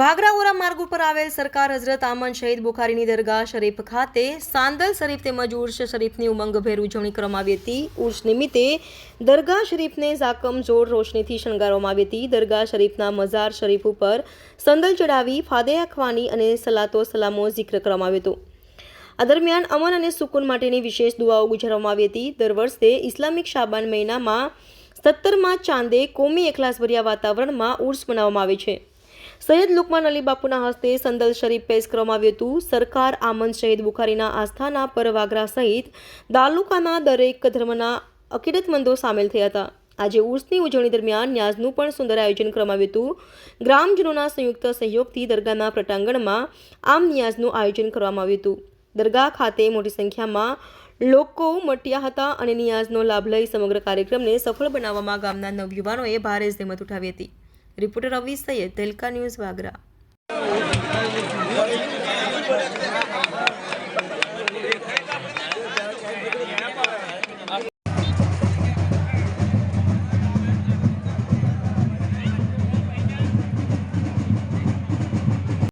વાગરાઓરા માર્ગ ઉપર આવેલ સરકાર હઝરત આમન શહીદ બુખારીની દરગાહ શરીફ ખાતે સાંદલ શરીફ તેમજ ઉર્ષ શરીફની ઉમંગભેર ઉજવણી કરવામાં આવી હતી. ઉર્ષ નિમિત્તે દરગાહ શરીફને ઝાકમ, જોર, રોશનીથી શણગારવામાં આવી હતી. દરગાહ શરીફના મઝાર શરીફ ઉપર સંદલ ચડાવી ફાદેયા ખવાની અને સલાતો સલામો જિક્ર કરવામાં આવ્યો હતો. આ દરમિયાન અમન અને સુકૂન માટેની વિશેષ દુઆઓ ગુજારવામાં આવી હતી. દર વર્ષે ઇસ્લામિક શાબાન મહિનામાં સત્તરમાં ચાંદે કોમી એકલાસભર્યા વાતાવરણમાં ઉર્સ મનાવવામાં આવે છે. સૈયદ લુકમાન અલી બાપુના હસ્તે સંદલ શરીફ પેશ કરવામાં આવ્યું હતું. સરકાર આમંદ શહીદ બુખારીના આસ્થાના પરવાગરા સહિત તાલુકાના દરેક ધર્મના અકીદતમંદો સામેલ થયા હતા. આજે ઉર્સની ઉજવણી દરમિયાન ન્યાઝનું પણ સુંદર આયોજન કરવામાં આવ્યું હતું. ગ્રામજનોના સંયુક્ત સહયોગથી દરગાહના પ્રટાંગણમાં આમ ન્યાઝનું આયોજન કરવામાં આવ્યું હતું. દરગાહ ખાતે મોટી સંખ્યામાં લોકો મટ્યા હતા અને નિયાઝનો લાભ લઈ સમગ્ર કાર્યક્રમને સફળ બનાવવામાં ગામના નવયુવાનોએ ભારે જહેમત ઉઠાવી હતી. રિપોર્ટર રવિ સૈયદ તેલકા ન્યૂઝ વાગરા.